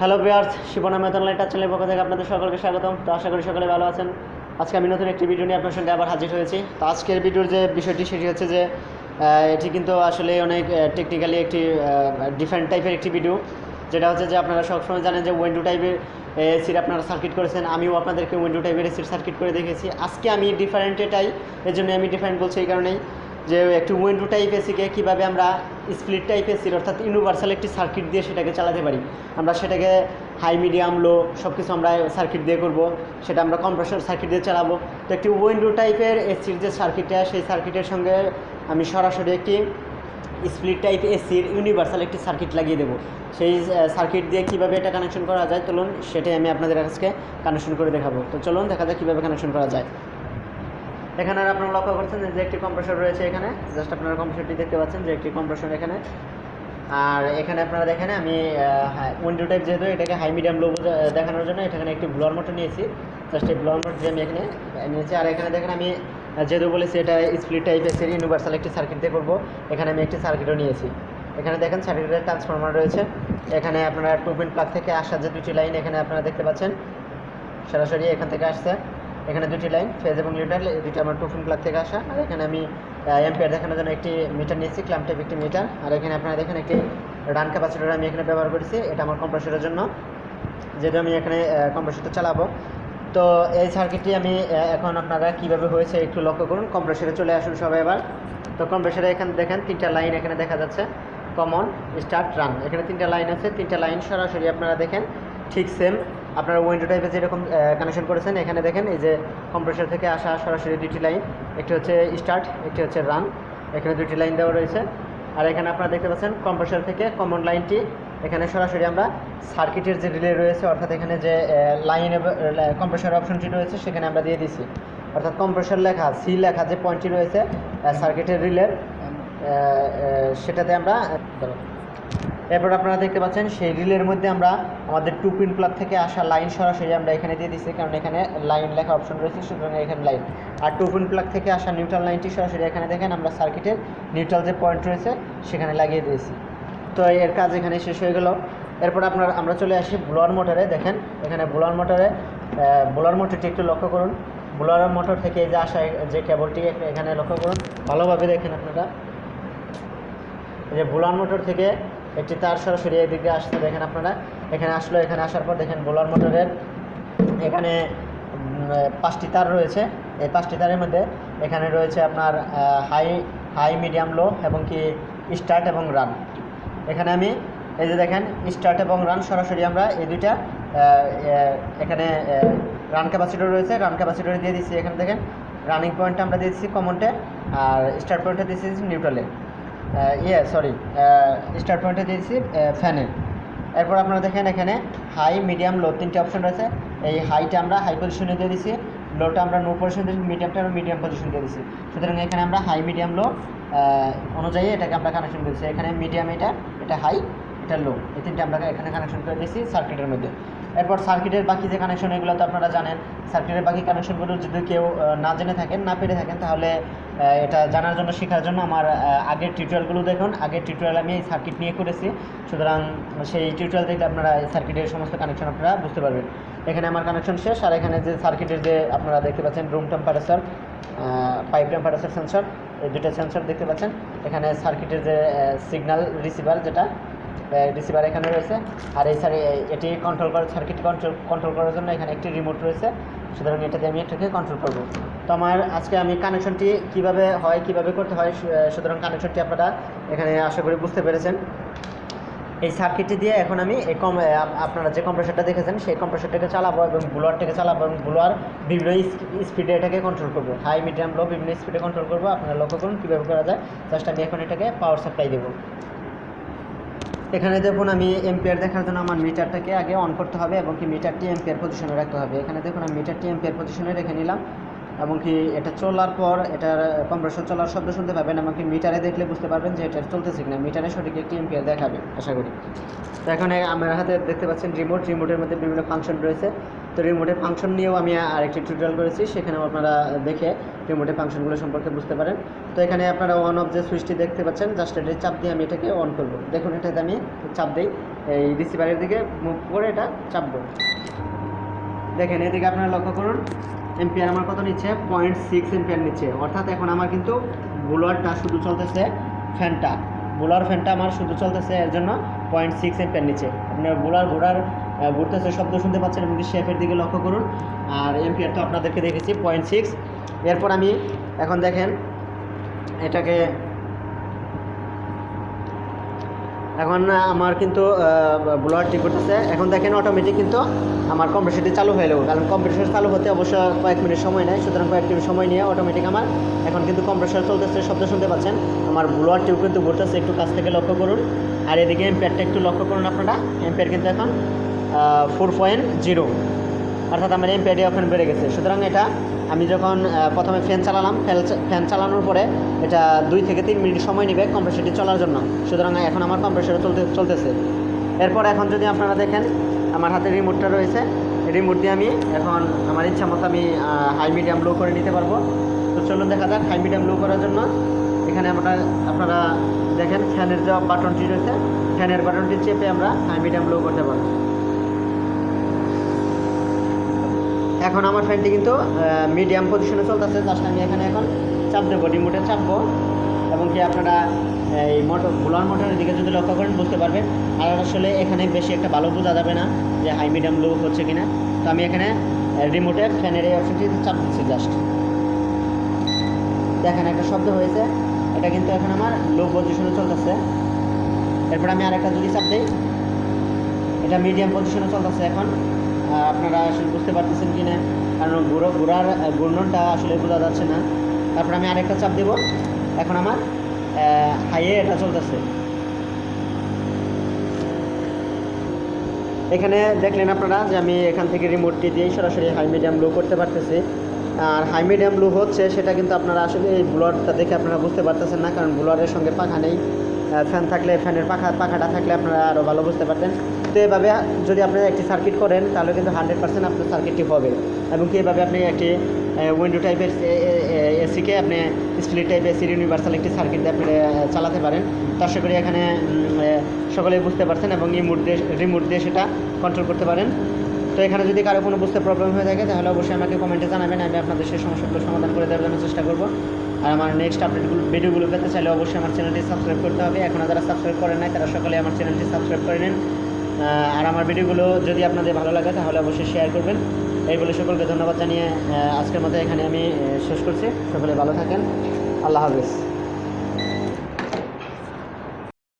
Hello বিয়ার্স Shibna মেতন lighter চ্যানেলের পক্ষ থেকে আপনাদের সকলকে স্বাগতম। তো আশা করি সকলে ভালো আছেন। আজকে আমি নতুন একটি ভিডিও নিয়ে আপনার সঙ্গে আবার হাজির হয়েছি। তো আজকের ভিডিওর যে বিষয়টি, সেটি হচ্ছে যে এটি কিন্তু আসলে অনেক টেকনিক্যালি একটি ডিফারেন্ট টাইপের একটি ভিডিও যেটা হচ্ছে যে, আপনারা সবসময় জানেন যে উইন্ডো টাইপের এসির আপনারা সার্কিট করেছেন। আমিও আপনাদেরকে উইন্ডো টাইপের এসির সার্কিট করে দেখেছি। আজকে আমি ডিফারেন্ট এটাই, এর জন্য আমি ডিফারেন্ট বলছি এই কারণেই। যে একটি উইন্ডো টাইপ এসিকে কীভাবে আমরা স্প্লিট টাইপ এসির অর্থাৎ ইউনিভার্সাল একটি সার্কিট দিয়ে সেটাকে চালাতে পারি। আমরা সেটাকে হাই মিডিয়াম লো সব কিছু আমরা সার্কিট দিয়ে করব। সেটা আমরা কম্প্রেসর সার্কিট দিয়ে চালাবো। তো একটি উইন্ডো টাইপের এসির যে সার্কিটটা সেই সার্কিটের সঙ্গে আমি সরাসরি একটি স্প্লিট টাইপ এসির ইউনিভার্সাল একটি সার্কিট লাগিয়ে দেবো। সেই সার্কিট দিয়ে কীভাবে এটা কানেকশন করা যায়, চলুন সেটাই আমি আপনাদের আজকে কানেকশন করে দেখাবো। তো চলুন দেখা যাক কীভাবে কানেকশন করা যায়। এখানে আপনারা লক্ষ্য করছেন যে একটি কম্প্রেসর রয়েছে এখানে। জাস্ট আপনারা কম্প্রেসরটি দেখতে পাচ্ছেন যে একটি কম্প্রেসর এখানে। আর এখানে আপনারা দেখেন, আমি উইন্ডো টাইপ যেহেতু এটাকে হাই মিডিয়াম লো দেখানোর জন্য এখানে একটি ব্লোয়ার মোটর নিয়েছি। জাস্ট এই ব্লোয়ার মোটর আমি এখানে নিয়েছি। আর এখানে দেখেন, আমি যেহেতু বলেছি এটা স্প্লিট টাইপ এসের ইউনিভার্সাল একটি সার্কিট দিয়ে করব। এখানে আমি একটি সার্কিটও নিয়েছি। এখানে দেখেন সার্কিটের ট্রান্সফরমার রয়েছে। এখানে আপনারা টু পিন প্লাগ থেকে আসা যে দুটি লাইন এখানে আপনারা দেখতে পাচ্ছেন, সরাসরি এখান থেকে আসছে। এখানে দুটি লাইন, ফেজ এবং লিটার দুটি আমার টুফিন ক্লাব থেকে আসা। আর এখানে আমি এম্পিয়ার দেখানোর জন্য একটি মিটার নিয়েছি ক্লাম টাইপ একটি মিটার আর এখানে আপনারা দেখেন একটি রান ক্যাপাসিটার আমি এখানে ব্যবহার করেছি, এটা আমার কম্প্রেসরের জন্য। যেহেতু আমি এখানে কম্প্রেসরটা চালাবো। তো এই সার্কিটটি আমি এখন আপনারা কীভাবে হয়েছে একটু লক্ষ্য করুন। কম্প্রেসরে চলে আসুন সবাই এবার। তো কম্প্রেসরে এখানে, দেখেন তিনটা লাইন এখানে দেখা যাচ্ছে। কমন স্টার্ট রান এখানে তিনটা লাইন আছে, তিনটা লাইন সরাসরি আপনারা দেখেন, ঠিক সেম আপনারা উইন্ডো টাইপে যেরকম কানেকশন করেছেন, এখানে দেখেন এই যে কম্প্রেসর থেকে আসা সরাসরি দুটি লাইন একটি হচ্ছে স্টার্ট একটি হচ্ছে রান এখানে দুটি লাইন দেওয়া রয়েছে। আর এখানে আপনারা দেখতে পাচ্ছেন কম্প্রেসর থেকে কমন লাইনটি এখানে সরাসরি আমরা সার্কিটের যে রিলে রয়েছে, অর্থাৎ এখানে যে লাইন কম্প্রেসর অপশনটি রয়েছে, সেখানে আমরা দিয়ে দিছি। অর্থাৎ কম্প্রেসর লেখা সি লেখা যে পয়েন্টটি রয়েছে সার্কিটের রিলের সেটাতে আমরা এরপর আপনারা দেখতে পাচ্ছেন, সেই রিলের মধ্যে আমরা আমাদের টু পিন প্লাগ থেকে আসা লাইন সরাসরি আমরা এখানে দিয়ে দিচ্ছি কারণ এখানে লাইন লেখা অপশন রয়েছে, সুতরাং এখানে লাইন আর টু পিন প্লাগ থেকে আসা নিউট্রাল লাইনটি সরাসরি এখানে দেখেন, আমরা সার্কিটের নিউট্রাল যে পয়েন্ট রয়েছে, সেখানে লাগিয়ে দিয়েছি। তো এর কাজ এখানে শেষ হয়ে গেল। এরপর আপনার, আমরা চলে আসি ব্লোয়ার মোটরে, দেখেন, এখানে ব্লোয়ার মোটরে ব্লোয়ার মোটরটি একটু লক্ষ্য করুন। ব্লোয়ার মোটর থেকে যে আসা, যে কেবলটি এখানে লক্ষ্য করুন। ভালোভাবে দেখেন আপনারা। যে বুলার মোটর থেকে একটি তার সরাসরি এদিকে আসতে দেখেন আপনারা। এখানে আসলো, এখানে আসার পর দেখেন বুলার মোটরের এখানে পাঁচটি তার রয়েছে। এই পাঁচটি তারের মধ্যে এখানে রয়েছে আপনার হাই হাই মিডিয়াম লো এবং কি স্টার্ট এবং রান এখানে আমি, এই যে দেখেন স্টার্ট এবং রান সরাসরি আমরা এই দুইটা এখানে রান ক্যাপাসিটর রয়েছে। রান ক্যাপাসিটর দিয়ে দিচ্ছি এখানে দেখেন। রানিং পয়েন্টটা আমরা দিয়ে দিচ্ছি কমনটে আর স্টার্ট পয়েন্টটা দিচ্ছি নিউট্রালে ইয়ে সরি স্টার্ট পয়েন্টে দিয়েছি ফ্যানে এরপর আপনারা দেখেন এখানে হাই মিডিয়াম লো তিনটে অপশন রয়েছে। এই হাইটা আমরা হাই পজিশনে দিয়ে দিছি লোটা আমরা নো পজিশন দিয়েছি মিডিয়ামটা আমরা মিডিয়াম পজিশন দিয়ে দিছি। সুতরাং এখানে আমরা হাই মিডিয়াম লো অনুযায়ী এটাকে আমরা কানেকশন দিয়েছি এখানে মিডিয়াম এটা এটা হাই এটা লো এই তিনটে আমরা এখানে কানেকশন করে দিয়েছি সার্কিটের মধ্যে। এরপর সার্কিটের বাকি যে কানেকশন এগুলো তো আপনারা জানেন সার্কিটের বাকি কানেকশনগুলো যদি কেউ না জেনে থাকেন, না পেরে থাকেন, তাহলে এটা জানার জন্য, শেখার জন্য আমার আগের টিউটোরিয়ালগুলো দেখুন। আগের টিউটোরিয়াল আমি এই সার্কিট নিয়ে করেছি। সুতরাং সেই টিউটোরিয়াল থেকে আপনারা এই সার্কিটের সমস্ত কানেকশন আপনারা বুঝতে পারবেন। এখানে আমার কানেকশন শেষ, আর এখানে যে সার্কিটের যে আপনারা দেখতে পাচ্ছেন room temperature pipe temperature sensor এই দুটো সেন্সর দেখতে পাচ্ছেন। এখানে সার্কিটের যে সিগন্যাল রিসিভার যেটা রিসিভার এখানে রয়েছে। আর এই সার এটি কন্ট্রোল করার সার্কিট কন্ট্রোল কন্ট্রোল করার জন্য এখানে একটি রিমোট রয়েছে। সুতরাং এটাতে আমি এটাকে কন্ট্রোল করব। তো আমার আজকে আমি কানেকশনটি কীভাবে হয়, কীভাবে করতে হয় সুতরাং কানেকশনটি আপনারা এখানে আশা করি বুঝতে পেরেছেন। এই সার্কিটটি দিয়ে এখন আমি এই কম আপনারা যে কম্প্রেসরটা দেখেছেন, সেই কম্প্রেসরটাকে চালাবো এবং ব্লোয়ারটাকে চালাবো এবং ব্লোয়ার বিভিন্ন স্পিডে এটাকে কন্ট্রোল করব। হাই মিডিয়াম লো বিভিন্ন স্পিডে কন্ট্রোল করব। আপনারা লক্ষ্য করুন কীভাবে করা যায়। জাস্ট আমি এখন এটাকে পাওয়ার সাপ্লাই দেবো। এখানে দেখুন আমি এম্পিয়ার দেখার জন্য আমার মিটারটাকে আগে অন করতে হবে এবং কি মিটারটি এম্পিয়ার পজিশনে রাখতে হবে। এখানে দেখুন আমি মিটারটি এম্পিয়ার পজিশনে রেখে নিলাম এবং কি এটা চলার পর এটার কম্প্রেসর চলার শব্দ শুনতে পাবেন এবং কি মিটারে দেখলে বুঝতে পারবেন যে এটা চলতেছে কিনা। মিটারে সঠিক একটি এম্পিয়ার দেখাবে, আশা করি। তো এখন আমার হাতে দেখতে পাচ্ছেন রিমোট রিমোটের মধ্যে বিভিন্ন ফাংশন রয়েছে। তো রিমোটের ফাংশন নিয়েও আমি আরেকটি টিউটোরিয়াল করেছি, সেখানেও আপনারা দেখে রিমোটের ফাংশনগুলো সম্পর্কে বুঝতে পারেন। তো এখানে আপনারা অন অফ যে সুইচটি দেখতে পাচ্ছেন জাস্ট এটি চাপ দিয়ে আমি এটাকে অন করব। দেখুন, এটাতে আমি চাপ দিই। এই রিসিভারের দিকে মুভ করে এটা চাপবো দেখেন, এদিকে আপনারা লক্ষ্য করুন এম্পিয়ার আমার কত নিচ্ছে? পয়েন্ট সিক্স এম্পিয়ার নিচ্ছে। অর্থাৎ এখন আমার কিন্তু বুলোয়ারটা শুধু চলতেছে ফ্যানটা বোলার ফ্যানটা আমার শুধু চলতেছে, এর জন্য পয়েন্ট সিক্স এম্পিয়ার নিচ্ছে। আপনার বোলার ঘোড়ার ঘুরতেছে শব্দ শুনতে পাচ্ছেন এবং শেপের দিকে লক্ষ্য করুন। আর এম্পিয়ার তো আপনাদেরকে দেখেছি পয়েন্ট সিক্স এরপর আমি এখন দেখেন, এটাকে এখন আমার কিন্তু ব্লোয়ার ঠিক করতেছে। এখন দেখেন অটোমেটিক কিন্তু আমার কম্প্রেসারটি চালু হয়ে গেল। কারণ কম্প্রেসার চালু হতে অবশ্য কয়েক মিনিট সময় নেয়। সুতরাং কয়েক মিনিট সময় নিয়ে অটোমেটিক আমার এখন কিন্তু কম্প্রেসার চলতেছে, শব্দ শুনতে পাচ্ছেন। আমার ব্লোয়ারটিও কিন্তু ঘুরতেছে একটু কাছ থেকে লক্ষ্য করুন। আর এদিকে এম্পিয়ারটা একটু লক্ষ্য করুন আপনারা। এম্পিয়ার কিন্তু এখন ফোর পয়েন্ট জিরো অর্থাৎ আমার এম্পিয়ারটি এখন বেড়ে গেছে। সুতরাং এটা আমি যখন প্রথমে ফ্যান চালালাম ফ্যান ফ্যান চালানোর পরে এটা দুই থেকে তিন মিনিট সময় নেবে কম্প্রেসারটি চলার জন্য। সুতরাং এখন আমার কম্প্রেসার চলতে, চলতেছে। এরপর এখন যদি আপনারা দেখেন, আমার হাতে রিমোটটা রয়েছে। রিমোট দিয়ে আমি এখন আমার ইচ্ছা মতো আমি হাই মিডিয়াম লো করে নিতে পারব। তো চলুন দেখা যাক হাই মিডিয়াম লো করার জন্য এখানে আমরা, আপনারা দেখেন ফ্যানের যে বাটনটি রয়েছে ফ্যানের বাটনটি চেপে আমরা হাই মিডিয়াম লো করতে পারব। এখন আমার ফ্যানটি কিন্তু মিডিয়াম পজিশনে চলতেছে জাস্ট আমি এখানে এখন চাপ দেবো রিমোটে চাপবো এবং কি আপনারা, এই মোটর, বুলার মোটরের দিকে যদি লক্ষ্য করেন, বুঝতে পারবেন। আর আসলে এখানে বেশি একটা ভালো বোঝা যাবে না যে হাই মিডিয়াম লো হচ্ছে কিনা। তো আমি এখানে রিমোটে ফ্যানের এই অপশনটি চাপ দিচ্ছি জাস্ট দেখেন একটা শব্দ হয়েছে। এটা কিন্তু এখন আমার লো পজিশনে চলতেছে। এরপর আমি আরেকটা যদি চাপ দিই, এটা মিডিয়াম পজিশনে চলতেছে এখন। আপনারা আসলে বুঝতে পারতেছেন কি না কারণ ঘুরো ঘোরার ঘূর্ণনটা আসলে বোঝা যাচ্ছে না। তারপর আমি আরেকটা চাপ দেব। এখন আমার হাইয়ে এটা চলতেছে। এখানে দেখলেন আপনারা যে আমি এখান থেকে রিমোটটি দিয়ে সরাসরি হাই মিডিয়াম লো করতে পারতেছি। আর হাই মিডিয়াম লো হচ্ছে, সেটা কিন্তু আপনারা আসলে এই ব্লোয়ারটা দেখে আপনারা বুঝতে পারতেছেন না, কারণ ব্লোয়ারের সঙ্গে পাখা নেই। ফ্যান থাকলে ফ্যানের পাখা পাখাটা থাকলে আপনারা আরও ভালো বুঝতে পারতেন। তো এভাবে যদি আপনি একটি সার্কিট করেন, তাহলে কিন্তু হান্ড্রেড পার্সেন্ট আপনার সার্কিটটি হবে। এবং কি এভাবে আপনি একটি উইন্ডো টাইপের এসিকে আপনি স্প্লিট টাইপের এসির ইউনিভার্সাল একটি সার্কিট দিয়ে আপনি চালাতে পারেন। তো আশা করি এখানে সকলেই বুঝতে পারছেন এবং রিমোট দিয়ে রিমোট দিয়ে সেটা কন্ট্রোল করতে পারেন। তো এখানে যদি কারও কোনো বুঝতে প্রবলেম হয়ে থাকে, তাহলে অবশ্যই আমাকে কমেন্টে জানাবেন, আমি আপনাদের সেই সমস্যাগুলো সমাধান করে দেওয়ার জন্য চেষ্টা করব। আর আমার নেক্সট আপডেটগুলো ভিডিওগুলো পেতে চাইলে অবশ্যই আমার চ্যানেলটি সাবস্ক্রাইব করতে হবে। এখনও যারা সাবস্ক্রাইব করেন নাই, তারা সকলে আমার চ্যানেলটি সাবস্ক্রাইব করে নিন। আর আমার ভিডিওগুলো যদি আপনাদের ভালো লাগে, তাহলে অবশ্যই শেয়ার করবেন। এই বলে সকলকে ধন্যবাদ জানিয়ে আজকের মতো এখানে আমি শেষ করছি। সকলে ভালো থাকেন। আল্লাহ হাফিজ।